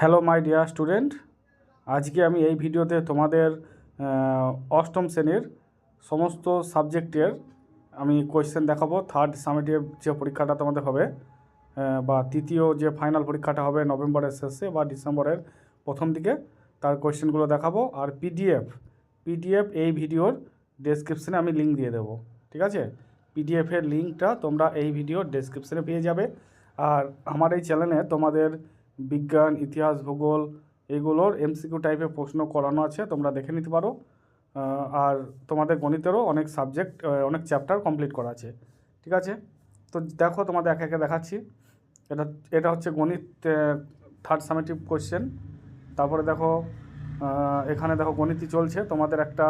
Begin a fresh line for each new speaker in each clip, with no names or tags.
Hello my dear student, আজকে আমি এই ভিডিওতে তোমাদের অষ্টম শ্রেণির সমস্ত সাবজেক্টের আমি কোয়েশ্চেন দেখাবো। থার্ড সামেটিভ যে পরীক্ষাটা তোমাদের হবে বা তৃতীয় যে ফাইনাল পরীক্ষাটা হবে নভেম্বরের শেষে বা ডিসেম্বরের প্রথম দিকে, তার কোয়েশ্চেনগুলো দেখাবো। আর পিডিএফ পিডিএফ এই ভিডিওর ডেসক্রিপশনে আমি লিঙ্ক দিয়ে দেবো। ঠিক আছে? পিডিএফের লিঙ্কটা তোমরা এই ভিডিওর ডেসক্রিপশনে পেয়ে যাবে। আর আমার এই চ্যানেলে তোমাদের বিজ্ঞান, ইতিহাস, ভূগোল এগুলোর এমসিকিউ টাইপের প্রশ্ন করানো আছে, তোমরা দেখে নিতে পারো। আর তোমাদের গণিতেরও অনেক সাবজেক্ট অনেক চ্যাপ্টার কমপ্লিট করা আছে, ঠিক আছে? তো দেখো তোমাদের একে একে দেখাচ্ছি। এটা এটা হচ্ছে গণিত থার্ড সামেটিভ কোয়েশ্চেন তারপরে দেখো এখানে দেখো গণিতই চলছে। তোমাদের একটা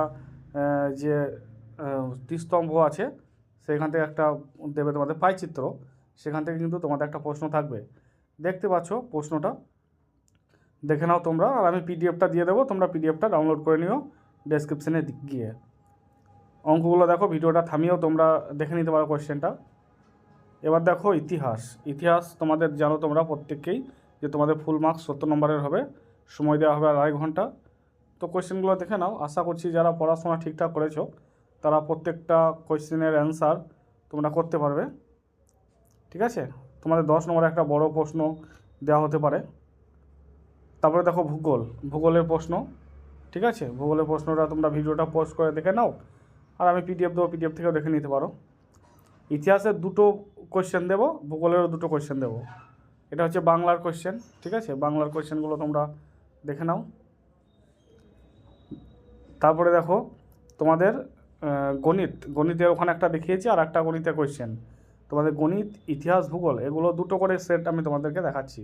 যে ত্রিস্তম্ভ আছে, সেখান থেকে একটা দেবে তোমাদের পাইচিত্র সেখান থেকে কিন্তু তোমাদের একটা প্রশ্ন থাকবে। দেখতে পাচ্ছ প্রশ্নটা। দেখে নাও তোমরা, আর আমি পিডিএফটা দিয়ে দেবো, তোমরা পিডিএফটা ডাউনলোড করে নিও ডেসক্রিপশনে গিয়ে। অঙ্কগুলো দেখো, ভিডিওটা থামিয়েও তোমরা দেখে নিতে পারো কোয়েশ্চেনটা এবার দেখো ইতিহাস। ইতিহাস তোমাদের জানো তোমরা প্রত্যেককেই, যে তোমাদের ফুল মার্কস সত্তর নম্বরের হবে, সময় দেওয়া হবে আড়াই ঘণ্টা। তো কোয়েশ্চেনগুলো দেখে নাও। আশা করছি যারা পড়াশোনা ঠিকঠাক করেছ, তারা প্রত্যেকটা কোয়েশ্চেনের অ্যান্সার তোমরা করতে পারবে। ঠিক আছে? তোমাদের দশ নম্বরে একটা বড় প্রশ্ন দেওয়া হতে পারে। তারপরে দেখো ভূগোল, ভূগোলের প্রশ্ন, ঠিক আছে? ভূগোলের প্রশ্নটা তোমরা ভিডিওটা পোস্ট করে দেখে নাও, আর আমি পিডিএফ দেবো পিডিএফ থেকেও দেখে নিতে পারো। ইতিহাসের দুটো কোয়েশ্চেন দেবো, ভূগোলেরও দুটো কোয়েশ্চেন দেবো। এটা হচ্ছে বাংলার কোয়েশ্চেন ঠিক আছে? বাংলার কোয়েশ্চেনগুলো তোমরা দেখে নাও। তারপরে দেখো তোমাদের গণিত, গণিতের ওখানে একটা দেখিয়েছি, আর একটা গণিতের কোয়েশ্চেন তোমাদের গণিত, ইতিহাস, ভূগোল, এগুলো দুটো করে সেট আমি তোমাদেরকে দেখাচ্ছি।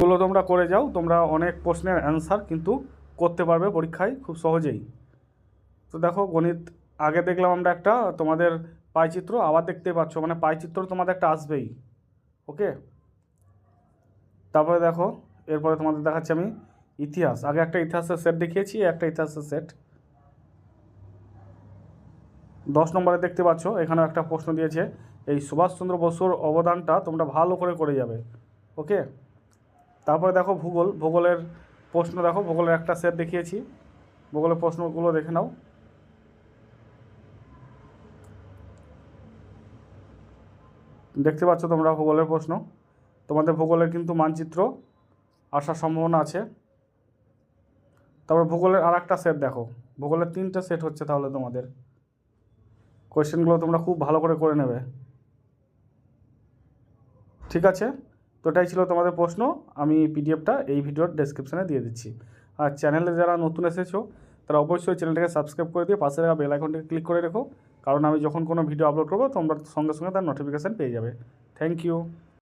এগুলো তোমরা করে যাও, তোমরা অনেক প্রশ্নের অ্যান্সার কিন্তু করতে পারবে পরীক্ষায় খুব সহজেই। তো দেখো, গণিত, আগে দেখলাম আমরা একটা তোমাদের পাইচিত্র, আবার দেখতে পাচ্ছ মানে পাইচিত্র তোমাদের একটা আসবেই ওকে তারপরে দেখো, এরপরে তোমাদের দেখাচ্ছি আমি ইতিহাস। আগে একটা ইতিহাসের সেট দেখিয়েছি, একটা ইতিহাসের সেট দশ নম্বরে দেখতে পাচ্ছ, এখানেও একটা প্রশ্ন দিয়েছে, এই সুভাষচন্দ্র বসুর অবদানটা তোমরা ভালো করে করে যাবে ওকে তারপরে দেখো ভূগোল, ভূগোলের প্রশ্ন দেখো, ভূগোলের একটা সেট দেখিয়েছি, ভূগোলের প্রশ্নগুলো দেখে নাও। দেখতে পাচ্ছ তোমরা ভূগোলের প্রশ্ন, তোমাদের ভূগোলের কিন্তু মানচিত্র আসার সম্ভাবনা আছে। তারপর ভূগোলের আর একটা সেট দেখো, ভূগোলের তিনটে সেট হচ্ছে তাহলে তোমাদের। কোয়েশ্চেনগুলো তোমরা খুব ভালো করে করে নেবে। ঠিক আছে? তো এটাই ছিল তোমাদের প্রশ্ন। আমি পিডিএফটা এই ভিডিওর ডেসক্রিপশানে দিয়ে দিচ্ছি। আর চ্যানেলে যারা নতুন এসেছ, তারা অবশ্যই চ্যানেলটাকে সাবস্ক্রাইব করে দিয়ে পাশে রাখা বেল আইকনটাকে ক্লিক করে রেখো। কারণ আমি যখন কোনো ভিডিও আপলোড করব, তোমরা সঙ্গে সঙ্গে তার নোটিফিকেশান পেয়ে যাবে। Thank you